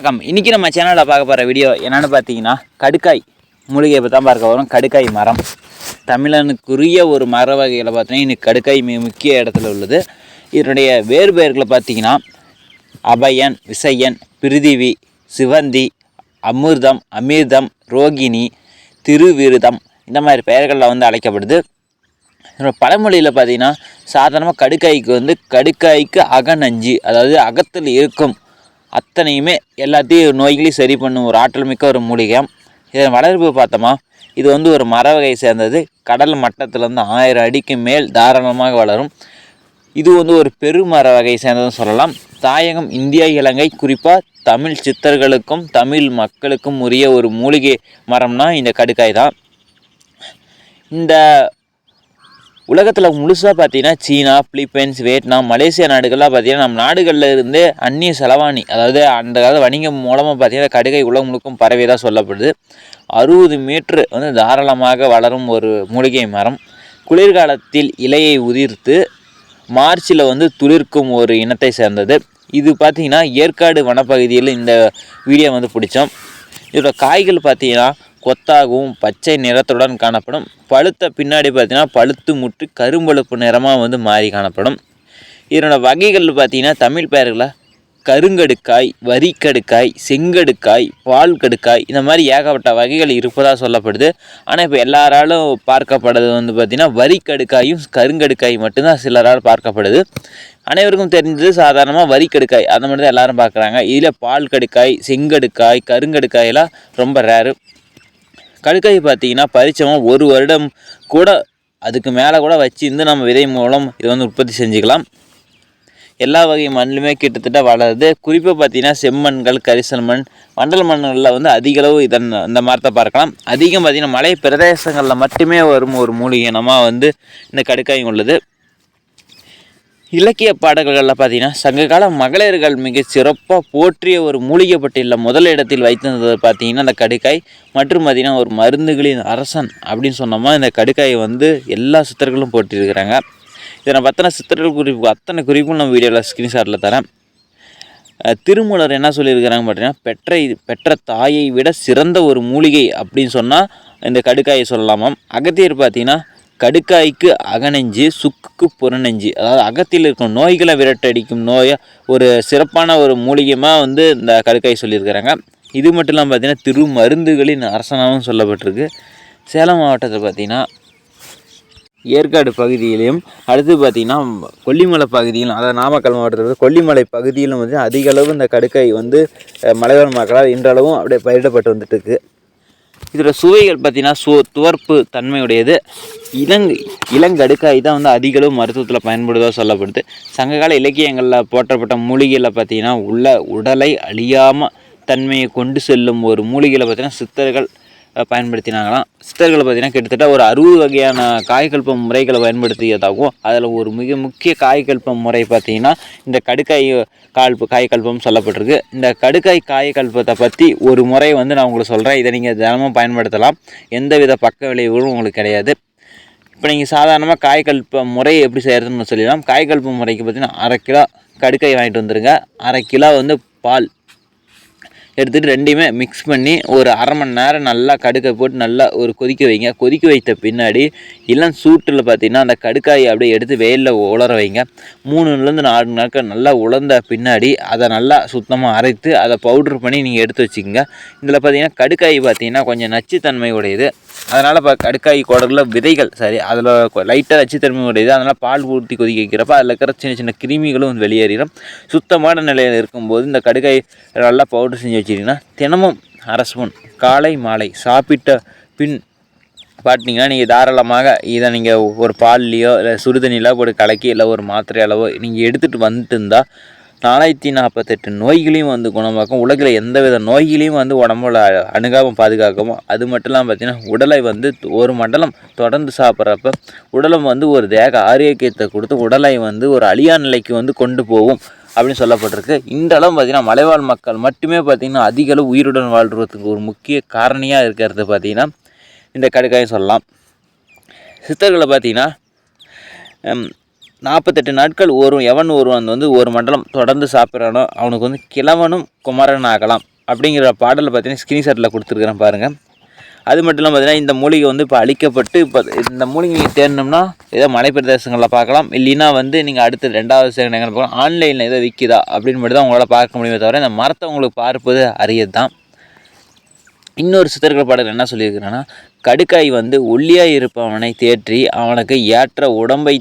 வணக்கம். இன்றைக்கி நம்ம சேனலில் பார்க்க போகிற வீடியோ என்னென்னு பார்த்தீங்கன்னா கடுக்காய். மூலிகையை இப்போ தான் பார்க்க வரும் கடுக்காய் மரம். தமிழனுக்குரிய ஒரு மர வகையில் பார்த்தீங்கன்னா இன்றைக்கி கடுக்காய் மிக முக்கிய இடத்துல உள்ளது. இதனுடைய வேறு பெயர்களை பார்த்தீங்கன்னா அபயன் விசையன் பிரிதிவி சிவந்தி அமிர்தம் அமிர்தம் ரோகிணி திருவிருதம். இந்த மாதிரி பெயர்களில் வந்து அழைக்கப்படுது. பழமொழியில் பார்த்தீங்கன்னா சாதாரணமாக கடுக்காய்க்கு வந்து கடுக்காய்க்கு அகநஞ்சு அதாவது அகத்தில் இருக்கும் அத்தனையுமே எல்லாத்தையும் நோய்களையும் சரி பண்ணும் ஒரு ஆற்றல் மிக்க ஒரு மூலிகை. இதன் வளர்ப்பு பார்த்தோமா இது வந்து ஒரு மர வகையை சேர்ந்தது. கடல் மட்டத்திலேருந்து ஆயிரம் அடிக்கு மேல் தாராளமாக வளரும். இது வந்து ஒரு பெருமர வகை சேர்ந்ததுன்னு சொல்லலாம். தாயகம் இந்தியா இலங்கை குறிப்பாக தமிழ் சித்தர்களுக்கும் தமிழ் மக்களுக்கும் உரிய ஒரு மூலிகை மரம்னா இந்த கடுக்காய் தான். இந்த உலகத்தில் முழுசாக பார்த்தீங்கன்னா சீனா பிலிப்பைன்ஸ் வியட்நாம் மலேசியா நாடுகள்லாம் பார்த்தீங்கன்னா நம்ம நாடுகளில் இருந்து அந்நிய செலவாணி அதாவது அந்த கால வணிகம் மூலமாக பார்த்தீங்கன்னா கடுகை உலகம் முழுக்கும் பரவியதாக சொல்லப்படுது. அறுபது மீட்ரு வந்து தாராளமாக வளரும் ஒரு மூலிகை மரம். குளிர்காலத்தில் இலையை உதிர்த்து மார்ச்சில் வந்து துளிர்க்கும் ஒரு இனத்தை சேர்ந்தது. இது பார்த்திங்கன்னா ஏற்காடு வனப்பகுதியில் இந்த வீடியோ வந்து பிடிச்சோம். இதோட காய்கள் பார்த்திங்கன்னா கொத்தாகவும் பச்சை நிறத்துடன் காணப்படும். பழுத்த பின்னாடி பார்த்திங்கன்னா பழுத்து முட்டு கரும்பழுப்பு நிறமாக வந்து மாறி காணப்படும். இதனோட வகைகள் பார்த்திங்கன்னா தமிழ் பெயர்களை? கருங்கடுக்காய் வரிக்கடுக்காய் செங்கடுக்காய் பால் கடுக்காய் இந்த மாதிரி ஏகப்பட்ட வகைகள் இருப்பதாக சொல்லப்படுது. ஆனால் இப்போ எல்லாராலும் பார்க்கப்படுறது வந்து பார்த்திங்கன்னா வரிக்கடுக்காயும் கருங்கடுக்காய் மட்டும்தான் சிலரால் பார்க்கப்படுது. அனைவருக்கும் தெரிஞ்சது சாதாரணமாக வரிக்கடுக்காய். அதை மட்டும் தான் எல்லோரும் பார்க்குறாங்க. இதில் பால் கடுக்காய் செங்கடுக்காய் கருங்கடுக்காயெல்லாம் ரொம்ப ரேரு கடுக்காய் பார்த்தீங்கன்னா பறிச்சவன் ஒரு வருடம் கூட அதுக்கு மேலே கூட வச்சிருந்து நம்ம விதை மூலம் இதை வந்து உற்பத்தி செஞ்சுக்கலாம். எல்லா வகை மண்ணுமே கிட்டத்தட்ட வளருது. குறிப்பாக பார்த்தீங்கன்னா செம்மண்கள் கரிசல் மண் வண்டல் மண்களில் வந்து அதிக அளவு இதன் இந்த மரத்தை பார்க்கலாம். அதிகம் பார்த்திங்கன்னா மலை பிரதேசங்களில் மட்டுமே வரும் ஒரு மூலிகை இனமாக வந்து இந்த கடுக்காய் உள்ளது. இலக்கிய பாடல்களில் பார்த்தீங்கன்னா சங்ககால மகளிர்கள் மிக சிறப்பாக போற்றிய ஒரு மூலிகை பட்டியலில் முதல் இடத்தில் வைத்திருந்தது பார்த்தீங்கன்னா அந்த கடுக்காய் மற்றும் பார்த்தீங்கன்னா ஒரு மருந்துகளின் அரசன் அப்படின்னு சொன்னோமா இந்த கடுக்காயை வந்து எல்லா சித்தர்களும் போட்டிருக்கிறாங்க இதை பற்றின சித்தர்கள் குறிப்பு அத்தனை குறிப்பும் நம்ம வீடியோவில் ஸ்க்ரீன்ஷாட்டில் தரேன். திருமூலர் என்ன சொல்லியிருக்கிறாங்க பார்த்தீங்கன்னா பெற்ற பெற்ற தாயை விட சிறந்த ஒரு மூலிகை அப்படின்னு சொன்னால் இந்த கடுக்காயை சொல்லலாமாம். அகத்தியர் பார்த்தீங்கன்னா கடுக்காய்க்கு அகநெஞ்சு சுக்குக்கு புறநெஞ்சு. அதாவது அகத்தில் இருக்கும் நோய்களை விரட்டடிக்கும் நோயை ஒரு சிறப்பான ஒரு மூலிகைமாக வந்து இந்த கடுக்காய் சொல்லியிருக்கிறாங்க. இது மட்டும் இல்லாமல் பார்த்திங்கன்னா திரு மருந்துகளின் அரசனாகவும் சொல்லப்பட்டிருக்கு. சேலம் மாவட்டத்தில் பார்த்திங்கன்னா ஏற்காடு பகுதியிலையும் அடுத்து பார்த்திங்கன்னா கொல்லிமலை பகுதியிலும் அதாவது நாமக்கல் மாவட்டத்தில் கொல்லிமலை பகுதியிலும் வந்து அதிகளவு இந்த கடுக்காய் வந்து மலைவாழ் மக்களால் இன்றளவும் அப்படியே பயிரிடப்பட்டு வந்துட்டுருக்கு இதோட சுவைகள் பார்த்தீங்கன்னா சு துவர்ப்பு தன்மையுடையது. இளங் இளங்கடுக்காய் தான் வந்து அதிகளவு மருத்துவத்தில் பயன்படுவதாக சொல்லப்படுது. சங்ககால இலக்கியங்களில் போற்றப்பட்ட மூலிகையில் பார்த்தீங்கன்னா உள்ள உடலை அழியாமல் தன்மையை கொண்டு செல்லும் ஒரு மூலிகையில் பார்த்தீங்கன்னா சித்தர்கள் பயன்படுத்தினாங்களாம். சித்தர்களை பார்த்திங்கன்னா கிட்டத்தட்ட ஒரு அறுபது வகையான காய்கல்ப முறைகளை பயன்படுத்தியதாகவும் அதில் ஒரு மிக முக்கிய காய்கல்ப முறை பார்த்திங்கன்னா இந்த கடுக்காய் கால்பு காய்கல்பம் சொல்லப்பட்டிருக்கு. இந்த கடுக்காய் காய்கல்பத்தை பற்றி ஒரு முறை வந்து நான் உங்களுக்கு சொல்கிறேன் இதை நீங்கள் தினமும் பயன்படுத்தலாம். எந்தவித பக்க விளைவுகளும் உங்களுக்கு கிடையாது. இப்போ நீங்கள் சாதாரணமாக காய்கல்ப முறையை எப்படி செய்கிறதுன்னு சொல்லிடலாம். காய்கல்ப முறைக்கு பார்த்திங்கன்னா அரை கிலோ கடுக்காய் வாங்கிட்டு வந்துடுங்க அரை கிலோ வந்து பால். எடுத்துகிட்டு ரெண்டையுமே மிக்ஸ் பண்ணி ஒரு அரை மணி நேரம் நல்லா கடுக்கை போட்டு நல்லா ஒரு கொதிக்க வைங்க. கொதிக்க வைத்த பின்னாடி இளம் சூட்டில் பார்த்தீங்கன்னா அந்த கடுக்காயை அப்படியே எடுத்து வெயிலில் உலர வைங்க. மூணுலேருந்து நாலு நாட்கள் நல்லா உலர்ந்த பின்னாடி அதை நல்லா சுத்தமாக அரைத்து அதை பவுட்ரு பண்ணி நீங்கள் எடுத்து வச்சுக்கோங்க. இதில் பார்த்தீங்கன்னா கடுக்காய் பார்த்தீங்கன்னா கொஞ்சம் நச்சுத்தன்மை உடையது அதனால் இப்போ கடுக்காய் குடலில் விதைகள் சரி அதில் லைட்டாக நச்சுத்தன்மை உடையது அதனால் பால் ஊற்றி கொதிக்க வைக்கிறப்ப அதில் இருக்கிற சின்ன சின்ன கிருமிகளும் வெளியேறிடும். சுத்தமான நிலையில் இருக்கும்போது இந்த கடுக்காய் நல்லா பவுடர் செஞ்சு வச்சிட்டிங்கன்னா தினமும் அரை ஸ்பூன் காலை மாலை சாப்பிட்ட பின் பார்த்தீங்கன்னா நீங்கள் தாராளமாக இதை நீங்கள் ஒரு பால்லையோ இல்லை சுறுதண்ணிலோ போட்டு கலக்கி இல்லை ஒரு மாத்திரை அளவோ நீங்கள் எடுத்துகிட்டு வந்துட்டு இருந்தால் நாலாயிரத்தி நாற்பத்தெட்டு நோய்களையும் வந்து குணமாக்கும். உலகில் எந்தவித நோய்களையும் வந்து உடம்புல அணுகாமல் பாதுகாக்கவும் அது மட்டும் இல்லாமல் பார்த்தீங்கன்னா உடலை வந்து ஒரு மண்டலம் தொடர்ந்து சாப்பிட்றப்ப உடலம் வந்து ஒரு தேக ஆரோக்கியத்தை கொடுத்து உடலை வந்து ஒரு அழியா நிலைக்கு வந்து கொண்டு போகும். அப்படின்னு சொல்லப்பட்டிருக்கு. இந்த அளவு பார்த்திங்கன்னா மலைவாழ் மக்கள் மட்டுமே பார்த்திங்கன்னா அதிக அளவு உயிருடன் வாழ்கிறதுக்கு ஒரு முக்கிய காரணியாக இருக்கிறது பார்த்திங்கன்னா இந்த கடுக்காயும் சொல்லலாம். சித்தர்களை பார்த்திங்கன்னா நாற்பத்தெட்டு நாட்கள் ஒரு எவன் ஒருவன் வந்து ஒரு மண்டலம் தொடர்ந்து சாப்பிட்றானோ அவனுக்கு வந்து கிழவனும் குமரன் ஆகலாம் அப்படிங்கிற பாடலை பார்த்தீங்கன்னா ஸ்கிரீன்ஷாட்டில் கொடுத்துருக்குறேன் பாருங்கள் அது மட்டும் இல்லாமல் பார்த்தீங்கன்னா இந்த மூலிகை வந்து இப்போ அழிக்கப்பட்டு இப்போ இந்த மூலிகை தேடணும்னா ஏதோ மலைப்பிரதேசங்களில் பார்க்கலாம். இல்லைன்னா வந்து நீங்கள் அடுத்து ரெண்டாவது செகண்ட் எங்கே பார்க்கலாம் ஆன்லைனில் ஏதோ விற்கிதா அப்படின்னு மட்டும் தான் உங்களால் பார்க்க முடியுமே தவிர இந்த மரத்தை உங்களுக்கு பார்ப்பது அரியது தான் இன்னொரு சித்தர்கள் பாடல் என்ன சொல்லியிருக்கிறான்னா கடுக்காய் வந்து ஒல்லியாக இருப்பவனை தேற்றி அவனுக்கு ஏற்ற உடம்பை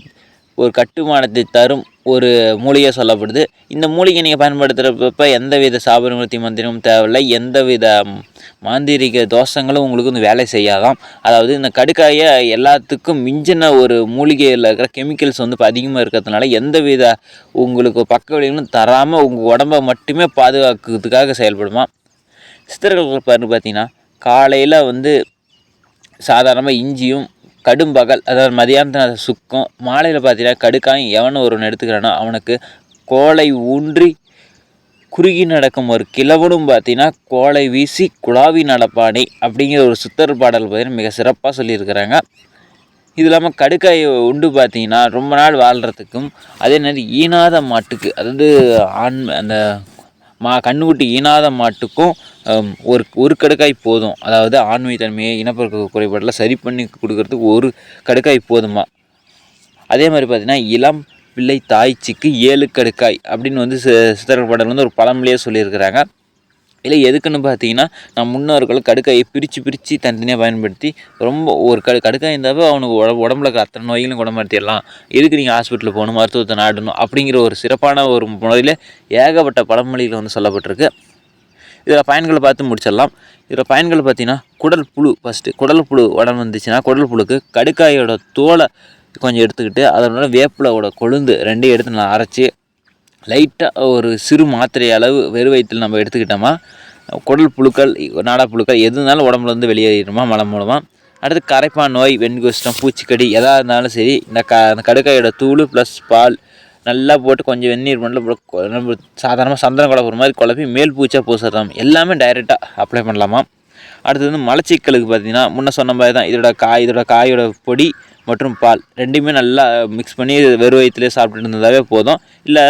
ஒரு கட்டுமானத்தை தரும் ஒரு மூலிகை சொல்லப்படுது. இந்த மூலிகை நீங்கள் பயன்படுத்துகிறப்ப எந்தவித சாபநிவர்த்தி மந்திரமும் தேவையில்லை. எந்தவித மாந்திரிக தோஷங்களும் உங்களுக்கு வந்து வேலை செய்யாதாம். அதாவது இந்த கடுக்காயை எல்லாத்துக்கும் மிஞ்சின ஒரு மூலிகையில் இருக்கிற கெமிக்கல்ஸ் வந்து இப்போ அதிகமாக இருக்கிறதுனால எந்தவித உங்களுக்கு பக்க விளைவுகளும் தராமல் உங்கள் உடம்பை மட்டுமே பாதுகாக்கிறதுக்காக செயல்படுமா? சித்தர்கள் பாருன்னு பார்த்தீங்கன்னா காலையில் வந்து சாதாரணமாக இஞ்சியும் கடும்பகல் அதாவது மதியானத்தில் சுக்கம் மாலையில் பார்த்தீங்கன்னா கடுக்காயும் எவனும் ஒருவன் எடுத்துக்கிறானோ அவனுக்கு கோலை ஊன்றி குறுகி நடக்கும் ஒரு கிழவனும் பார்த்தீங்கன்னா கோலை வீசி குழாவி நடப்பானே அப்படிங்கிற ஒரு சுத்தர் பாடல் பார்த்தீங்கன்னா மிக சிறப்பாக சொல்லியிருக்கிறாங்க. இது இல்லாமல் கடுக்காய் உண்டு பார்த்தீங்கன்னா ரொம்ப நாள் வாழ்கிறதுக்கும் அதே மாதிரி ஈனாத மாட்டுக்கு அதாவது ஆண் அந்த மா கண்ணுக்குட்டி ஈனாத மாட்டுக்கும் ஒரு ஒரு கடுக்காய் போதும். அதாவது ஆண்மை தன்மையை இனப்பெருக்க குறைபாடில் சரி பண்ணி கொடுக்கறதுக்கு ஒரு கடுக்காய் போதுமா அதே மாதிரி பார்த்தீங்கன்னா இளம் பிள்ளை தாய்ச்சிக்கு ஏழு கடுக்காய் அப்படின்னு வந்து சி- சித்தர்கள் பாடல் வந்து ஒரு பழமொழியே சொல்லியிருக்கிறாங்க. இல்லை எதுக்குன்னு பார்த்தீங்கன்னா நான் முன்னோர்கள் கடுக்காயை பிரித்து பிரித்து தனித்தனியாக பயன்படுத்தி ரொம்ப ஒரு கடு கடுக்காய் இருந்தாவே அவனுக்கு உட உடம்புல இருக்கிற அத்தனை நோய்களும் குணப்படுத்திடலாம் எதுக்கு நீங்கள் ஹாஸ்பிட்டலில் போகணும் மருத்துவத்தை நாடணும் அப்படிங்கிற ஒரு சிறப்பான ஒரு முறையில் ஏகப்பட்ட பழமொழிகள் வந்து சொல்லப்பட்டிருக்கு. இதில் பயன்களை பார்த்து முடிச்சிடலாம். இதில் பயன்கள் பார்த்தீங்கன்னா குடல் புழு ஃபஸ்ட்டு குடல் புழு உடம்பு வந்துச்சுன்னா குடல் புழுக்கு கடுக்காயோட தோலை கொஞ்சம் எடுத்துக்கிட்டு அதனோட வேப்பிலோட கொழுந்து ரெண்டையும் எடுத்து நான் அரைச்சி லைட்டாக ஒரு சிறு மாத்திரை அளவு வெறு வயிற்றில் நம்ம எடுத்துக்கிட்டோமா குடல் புழுக்கள் நாடா புழுக்கள் எது இருந்தாலும் உடம்புலேருந்து வெளியேறிடுமா மலம் மூலமாக அடுத்து கரைப்பான் நோய் வெண்குஷ்டம் பூச்சிக்கடி எதாக இருந்தாலும் சரி இந்த க அந்த கடுக்காயோட தூள் ப்ளஸ் பால் நல்லா போட்டு கொஞ்சம் வெந்நீர் பண்ணல நம்ம சாதாரணமாக சந்தனம் குழப்பற மாதிரி குழப்பி மேல் பூச்சா பூசலாம் எல்லாமே டைரெக்டாக அப்ளை பண்ணலாமா? அடுத்தது வந்து மலச்சிக்கலுக்கு பார்த்தீங்கன்னா முன்ன சொன்ன மாதிரி தான் இதோட காய் இதோட காயோட பொடி மற்றும் பால். ரெண்டுமே நல்லா மிக்ஸ் பண்ணி வெறும் வயிற்றுலேயே சாப்பிட்டுட்டு இருந்தாவே போதும். இல்லை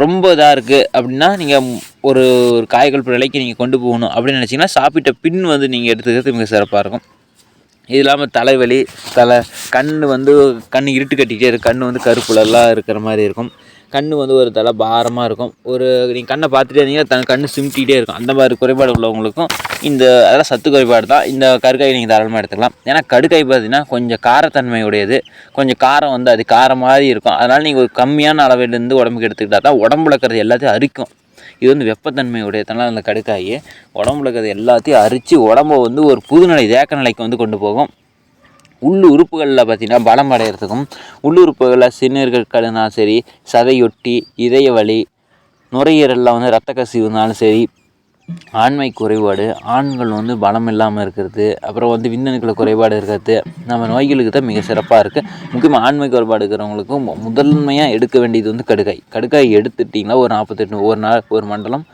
ரொம்ப இதாக இருக்குது அப்படின்னா நீங்கள் ஒரு ஒரு காய்கள் நிலைக்கு நீங்கள் கொண்டு போகணும் அப்படின்னு நினச்சிங்கன்னா சாப்பிட்ட பின் வந்து நீங்கள் எடுத்துக்கிறது மிக சிறப்பாக இருக்கும். இது இல்லாமல் தலைவலி தலை கண் வந்து கண் இருட்டு கட்டிக்கிட்டே இருக்கும் கண் வந்து கருப்புலலாம் இருக்கிற மாதிரி இருக்கும். கண் வந்து ஒரு தலை பாரமாக இருக்கும். ஒரு நீங்கள் கண்ணை பார்த்துட்டே இருந்தீங்கன்னா தன் கண் சிமிட்டிகிட்டே இருக்கும். அந்த மாதிரி குறைபாடு உள்ளவங்களுக்கும் இந்த அதெல்லாம் சத்து குறைபாடு தான். இந்த கருக்காய் நீங்கள் தாராளமாக எடுத்துக்கலாம். ஏன்னா கடுக்காய் பார்த்தீங்கன்னா கொஞ்சம் காரத்தன்மை உடையது கொஞ்சம் காரம் வந்து அது காரம் மாதிரி இருக்கும். அதனால் நீங்கள் ஒரு கம்மியான அளவிலேருந்து உடம்புக்கு எடுத்துக்கிட்டா தான் உடம்புல இருக்கிறது எல்லாத்தையும் அரிக்கும். இது வந்து வெப்பத்தன்மை உடையதுனால அந்த கடுக்காய். உடம்புல இருக்கிறது எல்லாத்தையும் அரித்து உடம்ப வந்து ஒரு புதுநிலை தேக்க நிலைக்கு வந்து கொண்டு போகும். உள்ளு உறுப்புகளில் பார்த்தீங்கன்னா பலம் அடைகிறதுக்கும் உள்ளுறுப்புகளில் உறுப்புகளில் சிறுநீர்கள் சரி சதையொட்டி இதய வலி நுரையீரலில் வந்து ரத்த கசிவுனாலும் சரி ஆண்மை குறைபாடு ஆண்கள் வந்து பலம் இல்லாமல் இருக்கிறது அப்புறம் வந்து விந்தணுக்களை குறைபாடு இருக்கிறது நம்ம நோய்களுக்கு தான் மிக சிறப்பாக இருக்குது முக்கியமாக ஆண்மை குறைபாடு இருக்கிறவங்களுக்கும் முதன்மையாக எடுக்க வேண்டியது வந்து கடுக்காய் கடுக்காய் எடுத்துட்டிங்கன்னா ஒரு நாற்பத்தெட்டு ஒரு நாள் ஒரு மண்டலம்.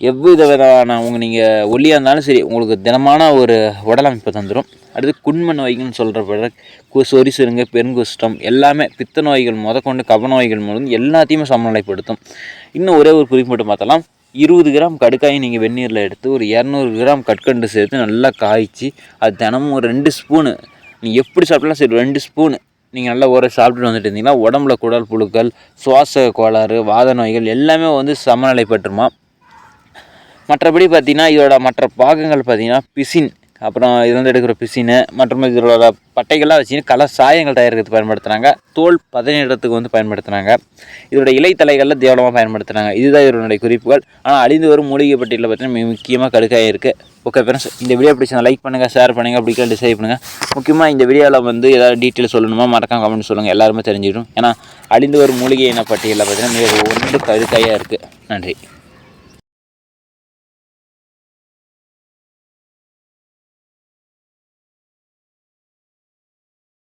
எவ்வித விதமான அவங்க நீங்கள் ஒல்லியாக இருந்தாலும் சரி உங்களுக்கு தினமான ஒரு உடலமைப்பு தந்துடும் அடுத்து குண்ம நோய்கள்னு சொல்கிற பிறகு சொரி சுருங்க பெருங்குஷ்டம் எல்லாமே பித்த நோய்கள் முதற்கொண்டு கப நோய்கள் மூலம் எல்லாத்தையுமே சமநிலைப்படுத்தும். இன்னும் ஒரே ஒரு குறிப்பிட்டு பார்த்தலாம். இருபது கிராம் கடுக்காயை நீங்கள் வெந்நீரில் எடுத்து ஒரு இரநூறு கிராம் கற்கண்டு சேர்த்து நல்லா காய்ச்சி அது தினமும் ஒரு ரெண்டு ஸ்பூனு நீங்கள் எப்படி சாப்பிட்டாலும் சரி ரெண்டு ஸ்பூனு நீங்கள் நல்லா ஒரு சாப்பிட்டுட்டு வந்துட்டு இருந்தீங்கன்னா உடம்புல குடல் புழுக்கள் சுவாச கோளாறு வாத நோய்கள் எல்லாமே வந்து சமநிலைப்பட்டுருமா. மற்றபடி பார்த்தீங்கன்னா இதோட மற்ற பாகங்கள் பார்த்திங்கன்னா பிசின் அப்புறம் இது வந்து எடுக்கிற பிசினு மற்றும் இதோட பட்டைகள்லாம் வச்சுன்னு கலர் சாயங்கள் தயாரிக்கிறதுக்கு பயன்படுத்துகிறாங்க தோல் பதனிடத்துக்கு வந்து பயன்படுத்துகிறாங்க இதோட இலைத்தலைகளில் தேவலமாக பயன்படுத்துகிறாங்க இதுதான் இதனுடைய குறிப்புகள். ஆனால் அழிந்து வரும் மூலிகை பட்டியலில் பார்த்தீங்கன்னா மிக முக்கியமாக கடுக்காக இருக்குது ஓகே ஃப்ரெண்ட்ஸ் இந்த வீடியோ பிடிச்சா லைக் பண்ணுங்கள் ஷேர் பண்ணுங்கள் பிடிக்கல டிசைட் பண்ணுங்கள் முக்கியமாக இந்த வீடியோவில் வந்து ஏதாவது டீட்டெயில் சொல்லணுமா மறக்காம கமெண்ட் சொல்லுங்கள் எல்லாருமே தெரிஞ்சிடும் ஏன்னா அழிந்து வரும் மூலிகை இன பட்டியலில் பார்த்தீங்கன்னா மிக ஒன்று கடுக்காயாக இருக்குது நன்றி.